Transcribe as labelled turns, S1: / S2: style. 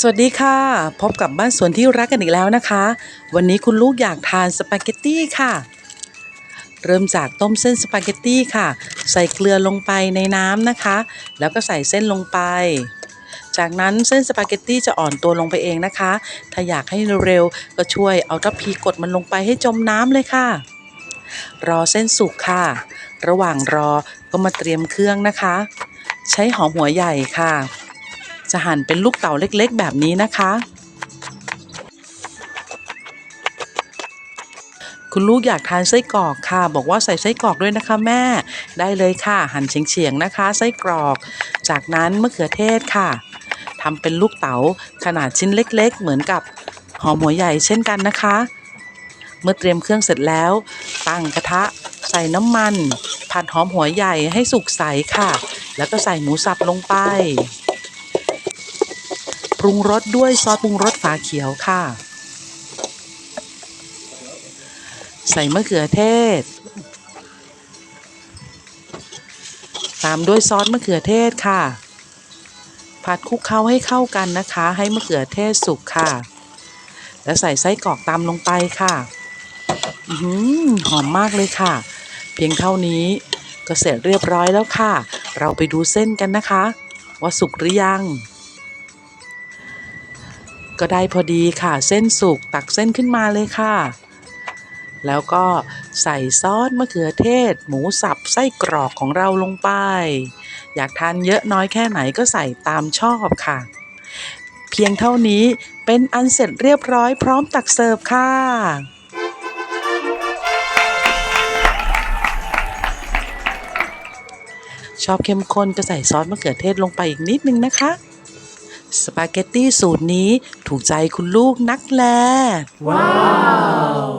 S1: สวัสดีค่ะ พบกับบ้านสวนที่รักกันอีกแล้วนะคะ วันนี้คุณลูกอยากทานสปาเกตตี้ค่ะ เริ่มจากต้มเส้นสปาเกตตี้ค่ะ ใส่เกลือลงไปในน้ำนะคะ แล้วก็ใส่เส้นลงไป จากนั้นเส้นสปาเกตตี้จะอ่อนตัวลงไปเองนะคะ ถ้าอยากให้เร็วๆก็ช่วยเอาทัพพีกดมันลงไปให้จมน้ำเลยค่ะ รอเส้นสุกค่ะ ระหว่างรอก็มาเตรียมเครื่องนะคะ ใช้หอมหัวใหญ่ค่ะ จะหั่นเป็นลูกเต๋าเล็กๆ แบบนี้นะคะ คุณลูกอยากทานไส้กรอกค่ะ บอกว่าใส่ไส้กรอกด้วยนะคะแม่ ได้เลยค่ะ หั่นเฉียงๆนะคะ ไส้กรอก จากนั้นมะเขือเทศค่ะทำเป็นลูกเต๋าขนาดชิ้นเล็ก ๆ เหมือนกับหอมหัวใหญ่เช่นกันนะคะ เมื่อเตรียมเครื่องเสร็จแล้ว ตั้งกระทะใส่น้ำมันผัดหอมหัวใหญ่ให้สุกใสค่ะ แล้วก็ใส่หมูสับลงไป รุงรสด้วยซอสปรุงรสฝาเขียวค่ะ ใส่มะเขือเทศ ตามด้วยซอสมะเขือเทศค่ะ ผัดคลุกเคล้าให้เข้ากันนะคะ ให้มะเขือเทศสุกค่ะ แล้วใส่ไส้กรอกตามลงไปค่ะอือหือหอมมากเลยค่ะ เพียงเท่านี้ก็เสร็จเรียบร้อยแล้วค่ะ เราไปดูเส้นกันนะคะ ว่าสุกหรือยัง ก็ได้พอดีค่ะ เส้นสุกตักเส้นขึ้นมาเลยค่ะ แล้วก็ใส่ซอสมะเขือเทศ หมูสับไส้กรอกของเราลงไป อยากทานเยอะน้อยแค่ไหนก็ใส่ตามชอบค่ะ เพียงเท่านี้เป็นอันเสร็จเรียบร้อยพร้อมตักเสิร์ฟค่ะชอบเข้มข้นก็ใส่ซอสมะเขือเทศลงไปอีกนิดนึงนะคะ สปาเกตตี้สูตรนี้ถูกใจคุณลูกนักแลว้าว